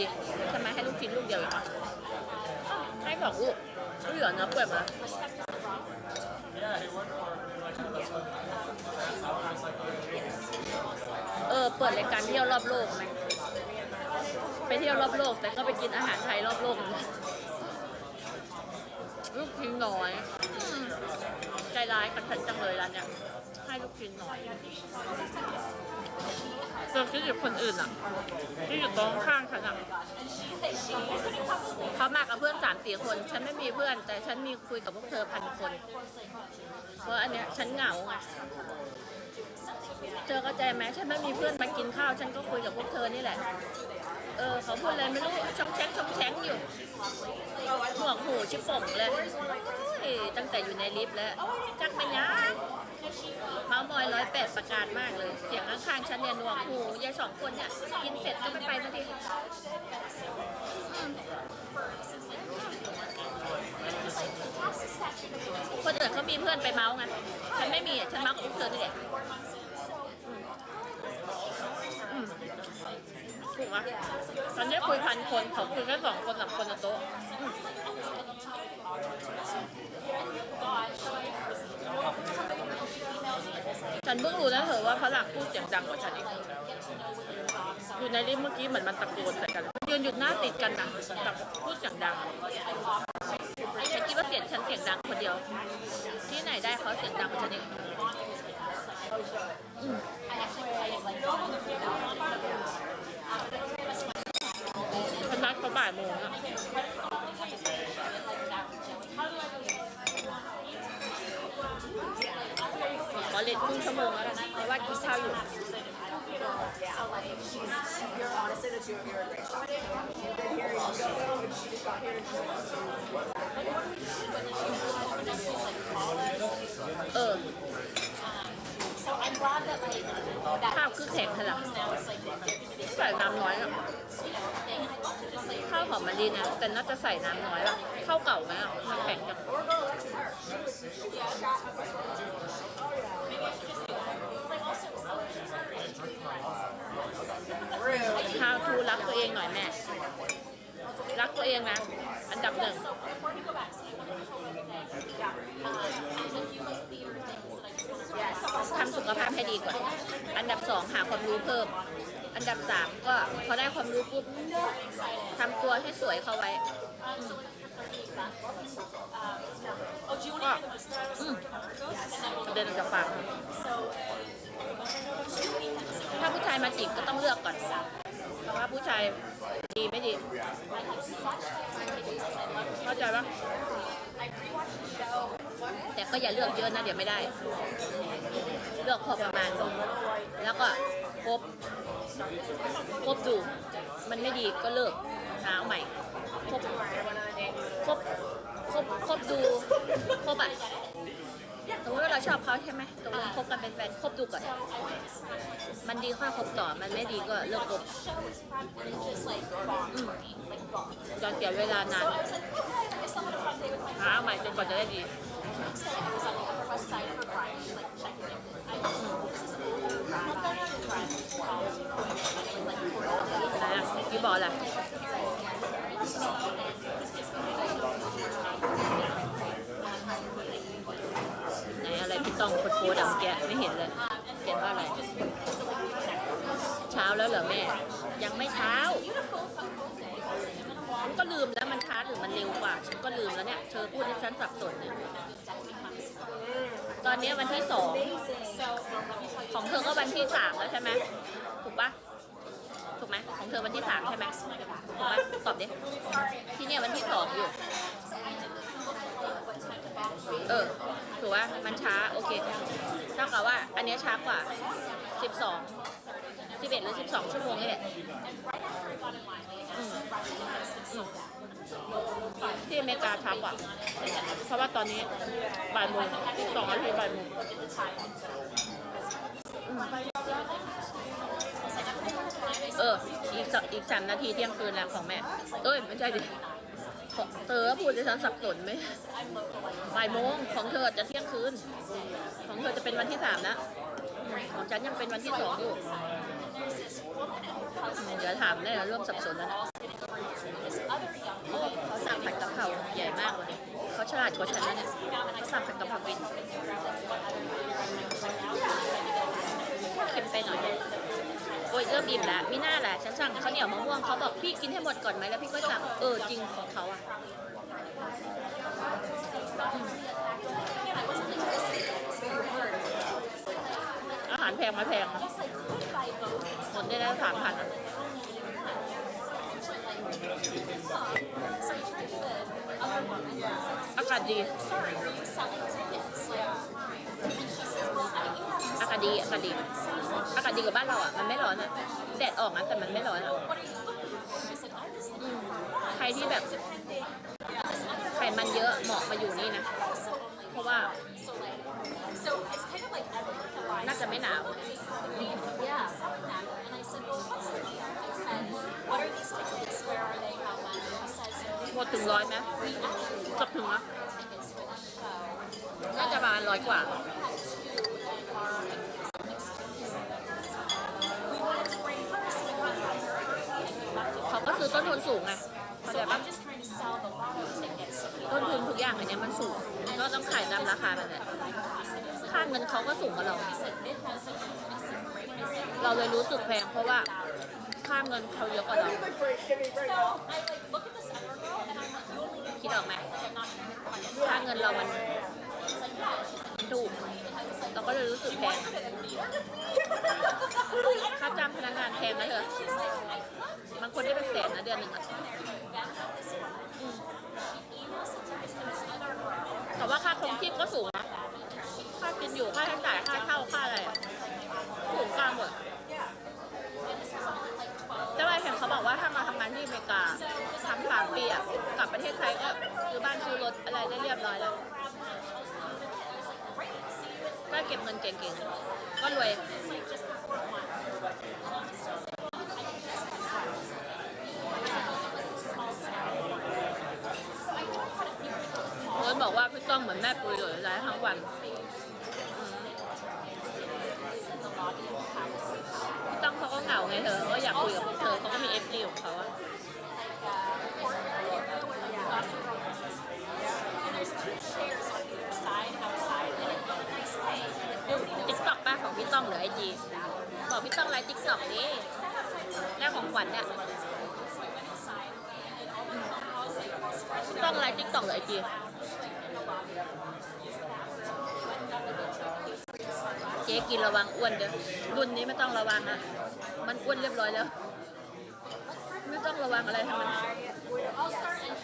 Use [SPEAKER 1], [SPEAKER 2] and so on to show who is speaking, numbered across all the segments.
[SPEAKER 1] ดิใช่ไมให้ลูกชิ้นลูกเดียวอีกเหรอให้สองลูกไม่เหลือเนื้อเปื่อยมาเออ เปิดรายการเที่ยวรอบโลกไหมไปเที่ยวรอบโลก แต่ก็ไปกินอาหารไทยรอบโลก ลูกชิ้นน้อย ใจร้ายกับฉันจังเลยร้านเนี้ยให้ลูกชิ้นน้อย เจอคิดอยู่คนอื่นอะที่อยู่ตรงข้างฉันอะเขามากับเพื่อนสามสี่คน ฉันไม่มีเพื่อน แต่ฉันมีคุยกับพวกเธอพันคน เพราะอันเนี้ยฉันเหงาไงเธอเข้าใจไหมฉันไม่มีเพื่อนมากินข้าว ฉันก็คุยกับพวกเธอนี่แหละ เออเขาพูดอะไรไม่รู้ช่องแช้งช่องแช้งอยู่หนวหูชิบป่งเลยเฮ้ยตั้งแต่อยู่ในลิฟต์แล้วจักมันยัง เมาส์มอยร้อยแปดประการมากเลย เสียงข้างๆฉันเนี่ยหนวกหูยายสองคนเนี่ยกินเสร็จก็ไม่ไปสักทีคนอื่นเขามีเพื่อนไปเมาส์ไงฉันไม่มีฉันเมาส์กับพวกเธอนี่แหละถูกไหมตอนนี้คุยพันคนเขาคุยแค่สองคนสามคนโต๊ะ อืมฉันเพิ่งรู้นะเถอว่าฝรั่งพูดเสียงดังกว่าฉันอีกอยู่ในลิฟต์เมื่อกี้เหมือนมันตะโกนใส่กันยืนอยู่หน้าติดกันนะแต่พูดเสียงดังฉันคิดว่าเสียงฉันเสียงดังคนเดียว ที่ไหนได้เขาเสียงดังกว่าฉันอีกฉันนัดเขาบ่ายโมงอะ อเลนครึ่งชั่วโมงแล้วกันะเพราะว่ากินข้าวอยู่ เออข้าวคือแข็งขนาดใส่น้ำน้อยอะ
[SPEAKER 2] อ
[SPEAKER 1] ข้าวหอมมะลีนะ แต่น่าจะใส่น้ำน้อยละข้าวเก่าไหมอะมันแข็งจัง เอาทูรักตัวเองหน่อยแม่ รักตัวเองนะ อันดับหนึ่ง ทำสุขภาพให้ดีกว่าอันดับสองหาความรู้เพิ่ม อันดับสามก็พอได้ความรู้ปุ๊บทำตัวให้สวยเข้าไว้
[SPEAKER 2] ก็
[SPEAKER 1] เดินจะฟั
[SPEAKER 2] ง
[SPEAKER 1] ถ้าผู้ชายมาจีบก็ต้องเลือกก่อน ว่าผู้ชายดีไม่ดี เข้าใจปะแต่ก็อย่าเลือกเยอะนะเดี๋ยวไม่ได้ เลือกพอประมาณ แล้วก็ครบครบดูมันไม่ดีก็เลิกหาเอาใหม่ครบครบครบครบดูครบอะ สมมติว่าเราชอบเขาใช่ไหมตกลงคบกันเป็นแฟนคบดูก่อน มันดีค่อยคบต่อ มันไม่ดีก็เลิกคบจนเสียเวลานานหาใหม่จนกว่าจะได้ดี
[SPEAKER 2] ที่บอกแหละ Upper West Side for brunch, like checking in. I was this is a rabbi friend college and it was like totally
[SPEAKER 1] นะกี่บอกล่ะไหน อะไรพี่ต้องโพสต์ดังแกะไม่เห็นเลย เขียนว่าอะไร เช้าแล้วเหรอแม่ ยังไม่เช้าฉันก็ลืมแล้วมันช้าหรือมันเร็วกว่า ฉันก็ลืมแล้วเนี่ย เธอพูดให้ฉันสับสนเนี่ย ตอนนี้วันที่สองของเธอก็วันที่สามแล้วใช่ไหมถูกปะถูกไหมของเธอวันที่สามใช่ไหมถูกปะตอบดิที่เนี่ยวันที่สองอยู่ เออ ถูกว่ามันช้าโอเคเท่ากับว่าอันนี้ช้ากว่า 12 11 หรือ 12 ชั่วโมงนี่แหละที่อเมริกาช้ากว่า เพราะว่าตอนนี้บ่ายโมงสองนาทีบ่ายโมงเออ อีกสอีกสามนาทีเที่ยงคืนแล้วของแม่ เอ้ย ไม่ใช่ดิ ของเธอพูดจะฉันสับสนไหมบ่ายโมงของเธอจะเที่ยงคืน ของเธอจะเป็นวันที่สามนะ
[SPEAKER 2] ของฉันยังเป็นวันที่สองอยู่เดี๋ยวถามได้แล้วเริ่มสับสนแล้วนะเขาสั่งผัดกะเพราใหญ่มากเลยเขาฉลาดกว่าฉันนะเนี่ยเขาสั่งผัดกะเพรากินเค็มไปหน่อย อ้ยเริ่มอิ่มแล้วมีหน้าแหละฉันสั่งข้าวเหนียวมะม่วงเขาบอกพี่กินให้หมดก่อนไหมแล้วพี่ก็สั่งเออจริงของเขาอะอาหารแพงไหมาแพงหมดได้แล้วสามพันอะอากาศดี
[SPEAKER 1] sorry, are you selling tickets? Like, and she says, well, I, you have
[SPEAKER 2] อาศดีอากาศดีอากาศดีกว่าบ้านเราอะมันไม่ร้อนอะแดดออกนะแต่มันไม่ร้อนอะใครที่แบบไขมันเยอะเหมาะมาอยู่นี่นะ เพราะว่าน่าจะไม่หนาวหมดถึงร้อยไหม
[SPEAKER 1] we actually
[SPEAKER 2] ถึง
[SPEAKER 1] วหรอ
[SPEAKER 2] น่าจะประมาณร้อยกว่า
[SPEAKER 1] We had two and our we wanted to bring her so we wanted to bring her and we left it.
[SPEAKER 2] เขาก็ซื้อ ต้นทุนสูงไงเข้าใจ
[SPEAKER 1] So
[SPEAKER 2] ปะ
[SPEAKER 1] I'm just trying to sell the lotto tickets to people.
[SPEAKER 2] ต้นทุนทุกอย่างอันเนี้ยมันสูง ก็ต้องขายตามราคามันแหละ ค่าเงินเขาก็สูงกว่าเรา
[SPEAKER 1] He said, it has such a massive rate. I said,
[SPEAKER 2] เราเลยรู้สึกแพงเพราะว่าค่าเงินเขาเยอะกว่าเรา
[SPEAKER 3] You look great, Jimmy. Great
[SPEAKER 1] So
[SPEAKER 3] job.
[SPEAKER 1] I like look at this other girl and I'm like, you only need
[SPEAKER 2] คิดออกไหม
[SPEAKER 1] I'm not like
[SPEAKER 2] ค่าเงินเรามัน
[SPEAKER 1] She's like, yeah. She's like,
[SPEAKER 2] ถูกเรา ก็เลยรู้สึกแพงค่าจ้างพนักงานแพงนะเธอ
[SPEAKER 1] she's like, I love to
[SPEAKER 2] บางคนได้เป็นแสนนะเดือนหนึ่งอะ
[SPEAKER 1] there. Then this woman, she emails the tickets to this other girl.
[SPEAKER 2] แต่ว่าค่าครองชีพก็สูงนะ ค่ากินอยู่ ค่าใช้จ่าย ค่าเช่า ค่าอะไรอะสูงกลางหมด
[SPEAKER 1] And this was only like 12.
[SPEAKER 2] แต่ว่าเห็นเขาบอกว่าถ้ามาทำงานที่อเมริกาทำสามปีอะกลับประเทศไทยก็ซื้อบ้านซื้อรถอะไรได้เรียบร้อยแล้ว
[SPEAKER 1] ถ้า
[SPEAKER 2] เก็บเงินเก่งๆ ก็รวย โรนบอกว่าพี่ต้องเหมือนแม่ปุ๋ยเลยร้ายทั้งวันพี่ต้องเขาก็เหงาไงเธอเขาอยากคุยกับเธอเขาก็มีเอฟดีของเขา
[SPEAKER 1] Like uh, court area where the Gossip Girl is. And there's two chairs on either side outside, and it's really nice way. And nobody
[SPEAKER 2] ติ๊ก
[SPEAKER 1] knows.
[SPEAKER 2] ต็อกป้า ของพี่ต้องหรือไอจีบอกพี่ต้องไลฟ์ติ๊กต็อกนี้แม่ของขวัญเนี่ย
[SPEAKER 1] So I went inside, and all the phone calls like all spread
[SPEAKER 2] พี่ต้องไลฟ์ติ๊กต็อกหรือไอจีเจ๊กินระวังอ้วนเด้อรุ่นนี้ไม่ต้องระวังนะมันอ้วนเรียบร้อยแล้ว ไม่ต้องระวังอะไรทั้งนั้น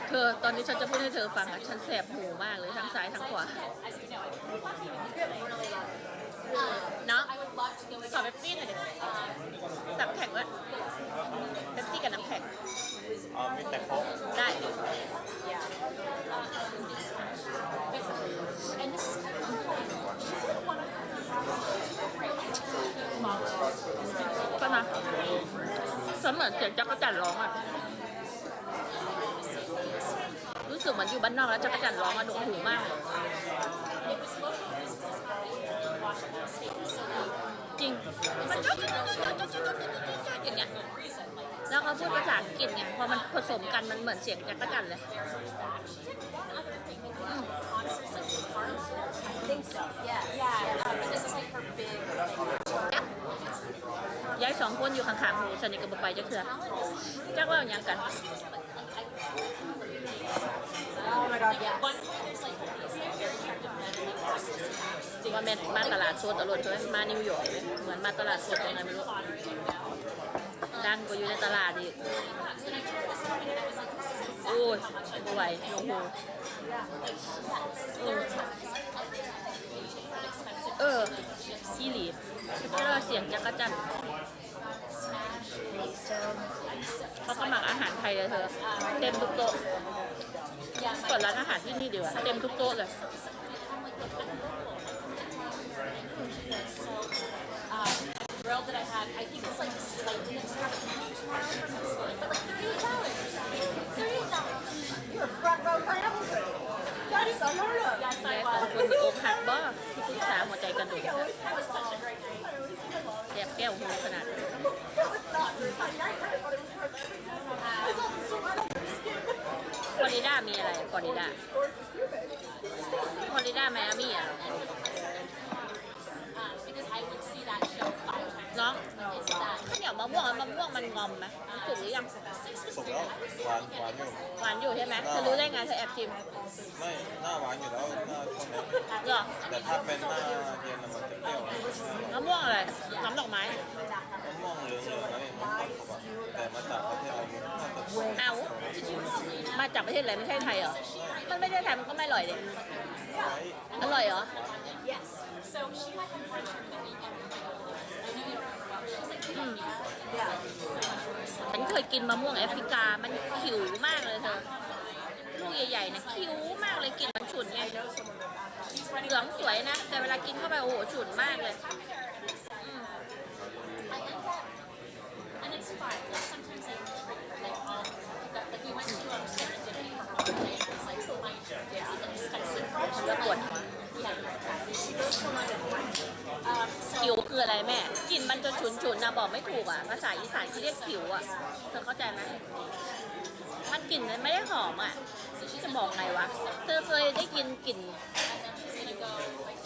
[SPEAKER 2] เธอตอนนี้ฉันจะพูดให้เธอฟังอะฉันแสบหูมากเลยทั้งซ้ายทั้งขวา เนาะ
[SPEAKER 1] I would love to go
[SPEAKER 2] ขอ
[SPEAKER 1] again.
[SPEAKER 2] เป๊ปซี่หน่อยดิสับแข็งด้วยเป๊ปซี่กับน้ำแข็ง
[SPEAKER 4] อ่ามีแต่โค้ก
[SPEAKER 2] ได้
[SPEAKER 1] And this is kind of like, she's like one of the
[SPEAKER 2] ก็นะฉันเหมือนเสียงจักรจันทร์ร้องอะรู้สึกเหมือนอยู่บ้านนอกแล้วจักรจันทร์ร้องอะหนวกหูมาก จริง มันจ๊อกจ๊อกจ๊อกจ๊อกจ๊อกจ๊อกจ๊อกจ๊อกอย่างเงี้ยแล้วเขาพูดภาษาอังกฤษไงพอมันผสมกันมันเหมือนเสียงจักรจันเลย
[SPEAKER 1] I think so. Yeah. Yeah. Um, and this is like her big thing.
[SPEAKER 2] ยายสองคนอยู่ข้างๆหูสนิทกับบ่ไปจะเถื่อจักว่าอย่างกัน
[SPEAKER 3] Oh my god.
[SPEAKER 1] yes. One point, there's like these very attractive men in like horseless caps.
[SPEAKER 2] ว่าแม่มาตลาดสดตลอดเลยมานิวยอร์กเลยเหมือนมาตลาดสดยังไงไม่รู้ดังกว่าอยู่ในตลาดอีกโอ้ย
[SPEAKER 1] exactly how much I
[SPEAKER 2] บ่ไหวลงหู
[SPEAKER 1] There are times like expensive
[SPEAKER 2] เออซีรีส์ก็เสียงจักรจันทร์เขาก็มักอาหารไทยเลยเธอ เต็มทุกโต๊ะเปิดร้านอาหารที่นี่ดีกว่าเต็มทุกโต๊ะเลย So
[SPEAKER 1] um, I'm thrilled that I had, I think it's like slightly extra tomorrow from this one, but like $38. $38.
[SPEAKER 3] You're a front row carnival That is unheard of.
[SPEAKER 1] Yes, I was.
[SPEAKER 2] คุณโอแคปเบอร์ที่คุณสามหัวใจกระดูก
[SPEAKER 1] I always have such a great night.
[SPEAKER 2] I always have a lot แกบแก้วหูขนาดนั้น
[SPEAKER 3] That was not your side night. I thought it was perfect.
[SPEAKER 1] I saw the
[SPEAKER 3] sweat on your skin.
[SPEAKER 2] ฟลอริดามีอะไรฟลอริดา Yours is stupid. ฟลอริดาไมอามี่อะ
[SPEAKER 1] I would see that show five times.
[SPEAKER 2] น้อง
[SPEAKER 1] It's that
[SPEAKER 2] ข้าวเหนียวมะม่วงมะม่วงมันงอมไหมมันสุกหรือยัง
[SPEAKER 4] สุกแล้วหวานหวานอยู่
[SPEAKER 2] หวานอยู่ใช่ไหมเธอรู้ได้ไงเธอแอบชิม
[SPEAKER 4] ไม่หน้าหวานอยู่แล้วหน้าช่วงนี้
[SPEAKER 2] เหรอ
[SPEAKER 4] แต่ถ้าเป็นหน้าเย็นน่ะมันจะเปรี้ยว
[SPEAKER 2] มะม่วงอะไรน้ำดอกไม้
[SPEAKER 4] มะม่วงเหลืองๆนะนี่มันกรอบๆอะแต่มาจากประเทศอะไรไม่รู้น่าจะ
[SPEAKER 2] เอามาจากประเทศอะไรไม่ใช่ไทยเหรอมันไม่ใช่ไทยมันก็ไม่อร่อยเลย
[SPEAKER 4] ไว้
[SPEAKER 2] อร่อยเหรอ ฉันเคยกินมะม่วงแอฟริกา มันขิวมากเลยเธอ ลูกใหญ่ๆนะขิวมากเลยกลิ่นมันฉุนไงเหลืองสวยนะ แต่เวลากินเข้าไปโอ้โหฉุนมากเลย
[SPEAKER 1] I like that. And it's fine. Like sometimes I like um that like we went to um serendipity for holiday and I was like, oh my yeah, it's an expensive brunch.
[SPEAKER 2] มันก็ปวดหัว
[SPEAKER 1] Yeah. Um
[SPEAKER 2] ขิว
[SPEAKER 1] so
[SPEAKER 2] คืออะไรแม่ กลิ่นฉุนๆนะบอกไม่ถูกอะภาษาอีสานเขาเรียกขิวอะเธอเข้าใจไหมมันกลิ่นมันไม่ได้หอมอะจะบอกไงวะเธอเคยได้กินกลิ่น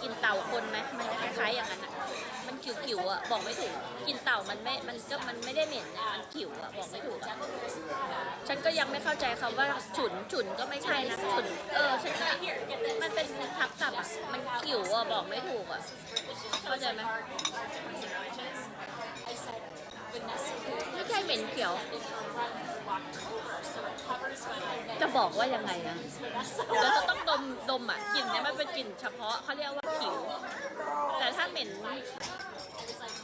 [SPEAKER 2] กลิ่นเต่าคนไหมมันจะคล้ายๆอย่างนั้นอะมันขิวๆอะบอกไม่ถูกกลินเต่ามันไม่มันก็มันไม่ได้เหม็นนะมันขิวอะบอกไม่ถูกอะฉันก็ยังไม่เข้าใจคำว่าฉุนฉุนก็ไม่ใช่นะฉุนเออฉันก็มันเป็นทับศัพท์อะมันขิวอะบอกไม่ถูกอะเข้าใจไหม
[SPEAKER 1] sandwiches. I said Vanessa
[SPEAKER 2] ไม่ใช่เหม็นเขียว จะบอกว่ายังไงอะ
[SPEAKER 1] Vanessa.
[SPEAKER 2] เดี๋ยวต้องดมดมอะกลิ่นเนี้ยมันเป็นกลิ่นเฉพาะเขาเรียกว่าขิว แต่ถ้าเหม็น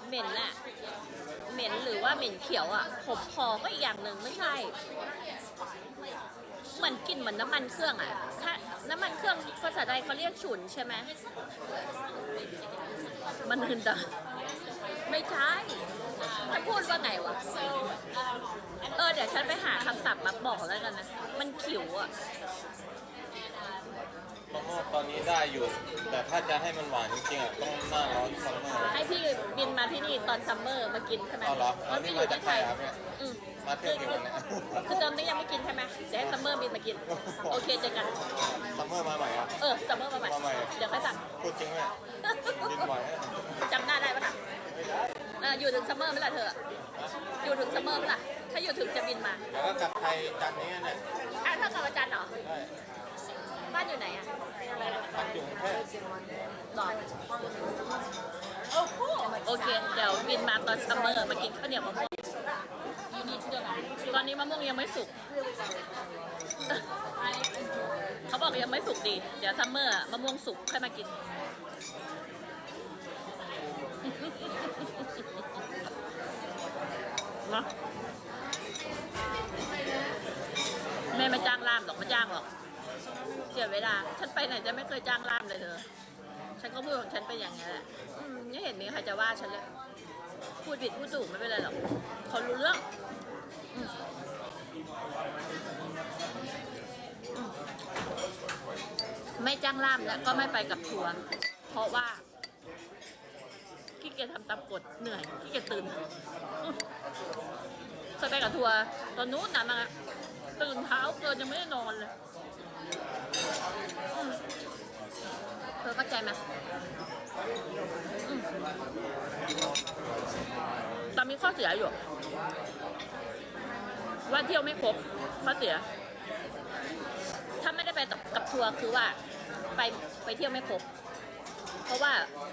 [SPEAKER 2] เหม็นอะเหม็นหรือว่าเหม็นเขียวอะขมคอก็อีกอย่างหนึ่งไม่ใช่เหมือนกลิ่นเหมือนน้ำมันเครื่องอะถ้าน้ำมันเครื่องภาษาไทยเขาเรียกฉุนใช่ไหมมันหืนดาไม่ใช่ ถ้าพูดว่าไงวะ
[SPEAKER 1] So, um,
[SPEAKER 2] เออเดี๋ยวฉันไปหาคำศัพท์มาบอกแล้วกันนะ มันขิวอะ
[SPEAKER 4] มะม่วงตอนนี้ได้อยู่ แต่ถ้าจะให้มันหวานจริงๆอะต้องหน้าร้อนซัมเมอร์
[SPEAKER 2] ให้พี่บินมาที่นี่ตอนซัมเมอร์มากินใช่ไหม
[SPEAKER 4] เอาเหรอ
[SPEAKER 2] เพ
[SPEAKER 4] เอา
[SPEAKER 2] ราะ
[SPEAKER 4] นี่
[SPEAKER 2] พี่อยู่
[SPEAKER 4] มาจาก
[SPEAKER 2] ที่ไทย
[SPEAKER 4] ไทยครับเนี่ย
[SPEAKER 2] อืม
[SPEAKER 4] มาเที่ยวกี่วันเนี่ย
[SPEAKER 2] คือตอนนี้ยังไม่กินใช่ไหมเดี๋ยวให้ซัมเมอร์บินมากิน โอเคเจอกัน
[SPEAKER 4] ซัมเมอร์มาใหม่อะ
[SPEAKER 2] เออซัมเมอร์มาใหม่
[SPEAKER 4] มาใหม่
[SPEAKER 2] เดี๋ยวค่อยสั่ง
[SPEAKER 4] พูดจริงไหมบินไหวอะ
[SPEAKER 2] จำหน้าได้ปะล่ะเอออยู่ถึงซัมเมอร์ไหมล่ะเธอ อยู่ถึงซัมเมอร์ไหมล่ะ ถ้าอยู่ถึงจะบินมา
[SPEAKER 4] เดี๋ยวก็กลับไทยจันทร์นี้เนี่ย
[SPEAKER 2] อะถ้ากลับอาจารย์เหรอ
[SPEAKER 4] ได้
[SPEAKER 2] บ้านอยู่ไหนอะ
[SPEAKER 4] พักอยู่กรุงเทพ
[SPEAKER 2] หรอโอเค เดี๋ยวบินมาตอนซัมเมอร์มากินข้าวเหนียวมะม่วง
[SPEAKER 1] you need to go back.
[SPEAKER 2] ตอนนี้มะม่วงยังไม่สุก เขาบอกยังไม่สุกดี เดี๋ยวซัมเมอร์มะม่วงสุกค่อยมากิน เนอะแม่ไม่จ้างล่ามหรอกไม่จ้างหรอก เสียเวลา ฉันไปไหนจะไม่เคยจ้างล่ามเลยเธอฉันก็พูดของฉันเป็นอย่างนี้ยแหละอืมไม่เห็นมีใครจะว่าฉันเลย พูดผิดพูดถูกไม่เป็นไรหรอกเขารู้เรื่องไม่จ้างล่ามแล้วก็ไม่ไปกับทัวร์เพราะว่า กียจทำตามกฎเหนื่อยขี้เกียจตื่นเคยไปกับทัวร์ตอนนู้นนะมาตื่นเช้าเกินยังไม่ได้นอนเลยอืมเธอเข้าใจไหมอืมแต่มีข้อเสียอยู่ ว่าเที่ยวไม่ครบข้อเสีย ถ้าไม่ได้ไปกับทัวร์คือว่า ไปไปเที่ยวไม่ครบ ราะว่า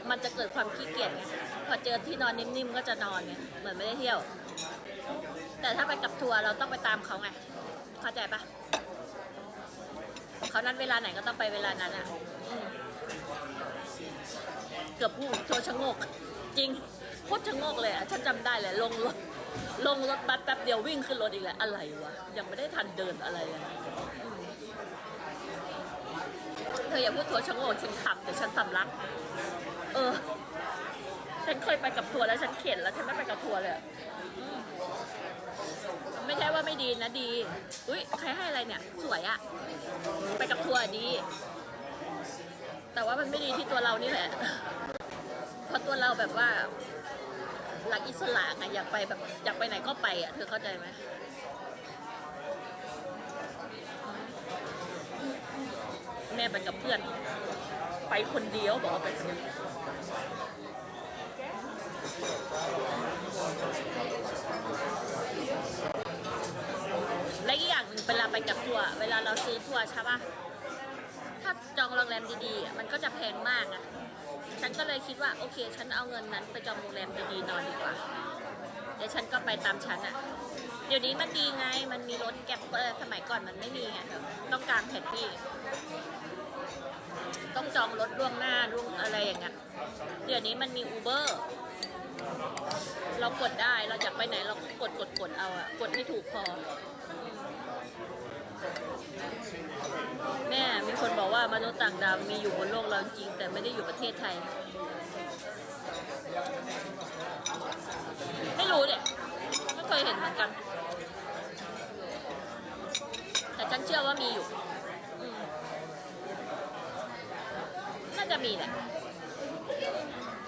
[SPEAKER 2] มันจะเกิดความขี้เกียจไงพอเจอที่นอนนิ่มๆก็จะนอนไงเหมือนไม่ได้เที่ยว แต่ถ้าไปกับทัวร์เราต้องไปตามเขาไงเข้าใจปะเขานัดเวลาไหนก็ต้องไปเวลานั้นอะเกือบพูดโทรชะงก จริงโคตรชะงกเลยอะฉันจำได้เลยลงรถลงรถบัสแป๊บเดียววิ่งขึ้นรถอีกแล้วอะไรวะยังไม่ได้ทันเดินอะไรเลย เธ ออย่าพูดทัวร์ชะโงกฉันขำแต่ฉันสำลัก เออ ฉันเคยไปกับทัวร์แล้วฉันเข็นแล้วฉันไม่ไปกับทัวร์เลยมไม่ใช่ว่าไม่ดีนะดี อุ้ยใครให้อะไรเนี่ย สวยอะไปกับทัวร์ดี แต่ว่ามันไม่ดีที่ตัวเรานี่แหละ เพราะตัวเราแบบว่ารักอิสระไงอยากไปแบบอยากไปไหนก็ไปอะเธอเข้าใจไหม แม่ไปกับเพื่อน ไปคนเดียวบอกว่าไปคนเดียวและอีกอย่างหนึ่งเวลาไปกับทัวร์เวลาเราซื้อทัวร์ใช่ปะถ้าจองโรงแรมดีๆอะมันก็จะแพงมากอะฉันก็เลยคิดว่าโอเค ฉันเอาเงินนั้นไปจองโรงแรมดีๆนอนดีกว่า เดี๋ยวฉันก็ไปตามฉันอะ เดี๋ยวนี้มันดีไง มันมีรถแก็บเออสมัยก่อนมันไม่มีไงต้องกางแผนที่ ต้องจองรถล่วงหน้าล่วงอะไรอย่างเงี้ยเดี๋ยวนี้มันมีอูเบอร์เรากดได้เราอยากไปไหนเราก็กดกดกดเอาอะกดให้ถูกพอแม่มีคนบอกว่ามนุษย์ต่างดาวมีอยู่บนโลกเราจริง แต่ไม่ได้อยู่ประเทศไทย ไม่รู้เนี่ยไม่เคยเห็นเหมือนกัน แต่ ฉันเชื่อว่ามีอยู่อืมน่าจะมีแหละ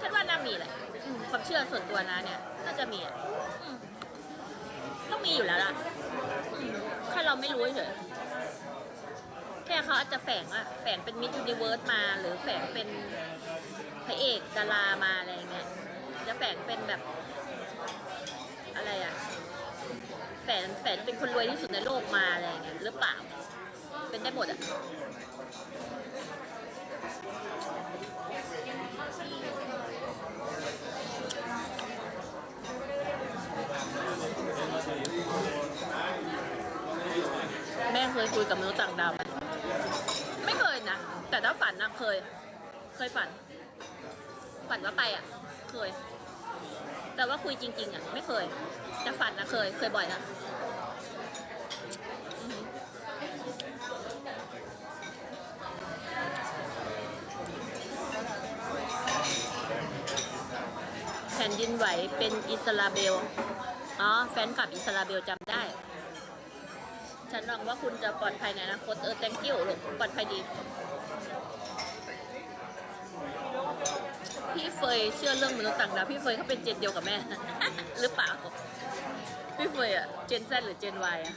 [SPEAKER 2] ฉันว่าน่ามีแหละอืมความเชื่อส่วนตัวนะเนี่ย น่าจะมีอะอืมต้องมีอยู่แล้วล่ะอืมแค่เราไม่รู้เฉยแค่เขาอาจจะแฝงอะแฝงเป็นมิส s u นิเวิร์สมา หรือแฝงเป็นพระเอกดารามาอะไรเงี้ยจะแฝงเป็นแบบ อะไรอะ แฝงแฝงเป็นคนรวยที่สุดในโลกมาอะไรเงี้ยหรือเปล่า เป็นได้หมดอะแม่เคยคุยกับมนุษย์ต่างดาวไหมไม่เคยนะ แต่ถ้าฝันนะเคย เคยฝัน ฝันว่าไปอะ เคย แต่ว่าคุยจริง ๆอะไม่เคย แต่ฝันนะเคย เคยบ่อยนะแผ่นดินไหวเป็นอิสราเบล อ๋อ แฟนคลับอิสราเบลจำได้ ฉันหวังว่าคุณจะปลอดภัยในอนาคตเออ thank you ลูกปลอดภัยดี พี่เฟยเชื่อเรื่องมนุษย์ต่างดาวพี่เฟยเขาเป็นเจนเดียวกับแม่ หรือเปล่า พี่เฟยอะเจนแซหรือเจนวอะ